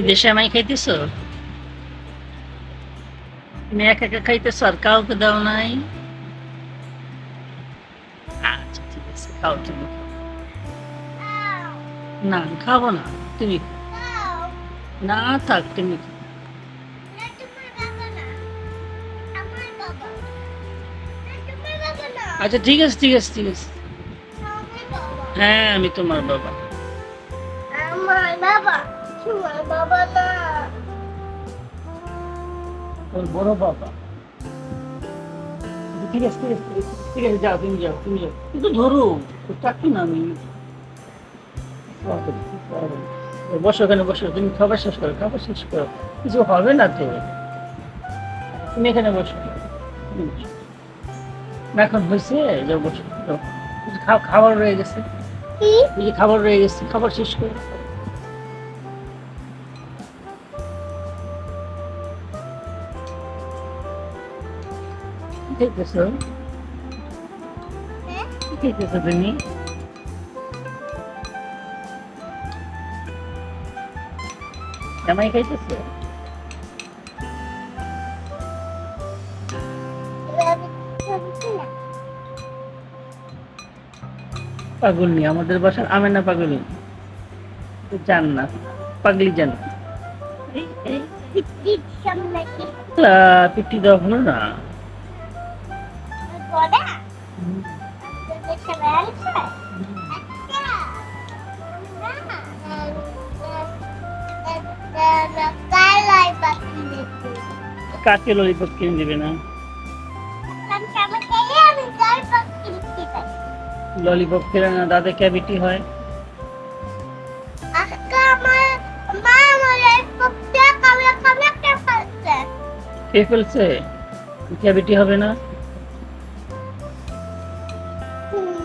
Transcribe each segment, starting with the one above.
ঈদের সময় খাইতেছ? তুমি একা একা খাইতেছ আর কাউকে দাও নাই? আচ্ছা ঠিক না খাব না, তুমি না, থাক, তুমি আচ্ছা ঠিক আছে ঠিক আছে ঠিক আছে। হ্যাঁ আমি তোমার বাবা। আমার বাবা। বাবা না তোর বড় বাবা। ঠিক আছে ঠিক আছে ঠিক আছে, যাও তুমি যাও তুমি যাও। কিন্তু ধরো চাকরি না আমি বসো এখানে বসো তুমি খাবার শেষ করো খাবার শেষ করো। কিছু হবে না তো? তুমি এখানে বসো। না এখন হয়েছে যাও বসো খাবার রয়ে গেছে। খাবার রয়ে গেছে খাবার শেষ করো। খাইতেছো হ্যাঁ? কি খাইতেছো তুমি জামাই খাইতেছো পাগলনি আমাদের বাসার আমেনা পাগলি জান না পাগলি জান দেওয়া হলো না দেখতে কাকে ললিপপ কিনে দিবে না? ললিপপ খেলে না? দাঁতে ক্যাভিটি হয়। কে ফেলছে? ক্যাভিটি হবে না?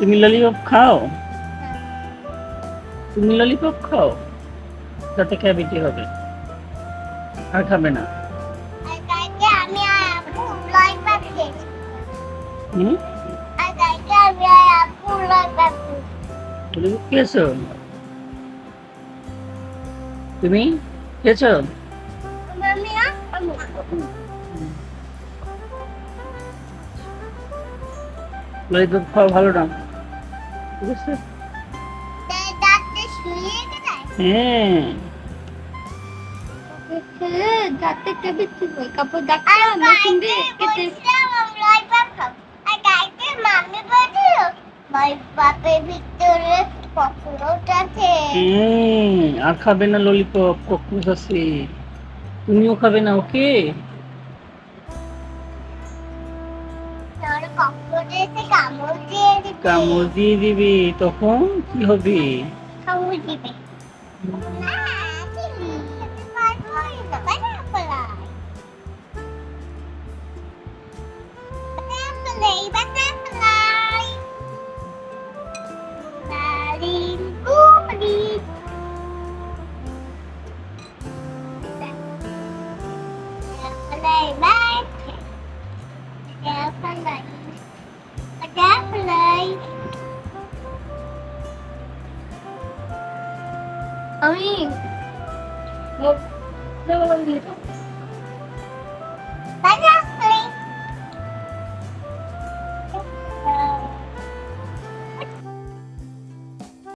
তুমি ললিপপ খাও? তুমি ললিপপ খাও? যাতে ক্যাভিটি হবে। আর খাবে না। খেয়েছো। তুমি খেয়েছো? ললিপপ খাওয়া ভালো না। হ্যাঁ কাপড় ডাক্তার মেশিন কালকে দিয়ে কেটে বলছিলাম আমি লাই পাখি আর খাবে না ললিপপ ককরোচ আছে। তুমিও খাবে না, ওকে? দিয়ে দিবে তখন কি হবে? কামড় เอ้ยงบเรื่องมันดีทุก